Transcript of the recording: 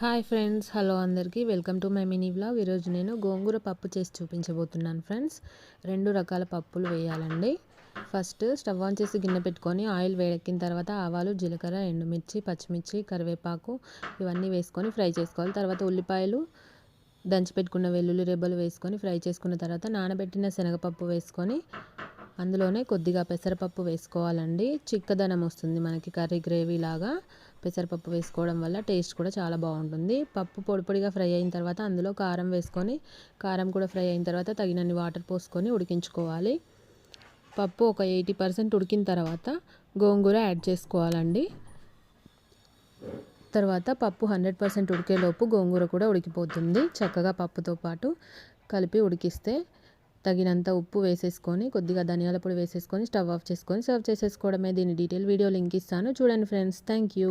Hi friends hello అందరికీ. Welcome to my mini blog ఈరోజు నేను గోంగూర పప్పు చేసి చూపించబోతున్నాను ఫ్రెండ్స్. రెండు రకాల పప్పులు వేయాలండి. ఫస్ట్ స్టవ్ ఆన్ చేసి గిన్నె పెట్టుకొని ఆయిల్ వేడెక్కిన తర్వాత ఆవాలు జీలకర్ర ఎండుమిర్చి పచ్చిమిర్చి కరివేపాకు ఇవన్నీ వేసుకొని ఫ్రై చేసుకోవాలి. తర్వాత ఉల్లిపాయలు దంచి పెట్టుకున్న వెల్లుల్లి రెబ్బలు వేసుకొని ఫ్రై చేసుకున్న తర్వాత నానబెట్టిన శనగపప్పు వేసుకొని అందులోనే కొద్దిగా పెసరపప్పు వేసుకోవాలండి. చిక్కదనం వస్తుంది మనకి కర్రీ గ్రేవీ లాగా. పెసరపప్పు వేసుకోవడం వల్ల టేస్ట్ కూడా చాలా బాగుంటుంది. పప్పు పొడి పొడిగా ఫ్రై అయిన తర్వాత అందులో కారం వేసుకొని కారం కూడా ఫ్రై అయిన తర్వాత తగినన్ని వాటర్ పోసుకొని ఉడికించుకోవాలి. పప్పు ఒక ఎయిటీ పర్సెంట్ ఉడికిన తర్వాత గోంగూర యాడ్ చేసుకోవాలండి. తర్వాత పప్పు హండ్రెడ్ పర్సెంట్ ఉడికేలోపు గోంగూర కూడా ఉడికిపోతుంది. చక్కగా పప్పుతో పాటు కలిపి ఉడికిస్తే తగినంత ఉప్పు వేసేసుకొని కొద్దిగా ధనియాల పొడి వేసేసుకొని స్టవ్ ఆఫ్ చేసుకొని సర్వ్ చేసేసుకోవడమే. దీని డీటెయిల్ వీడియో లింక్ ఇస్తాను. చూడండి ఫ్రెండ్స్. Thank you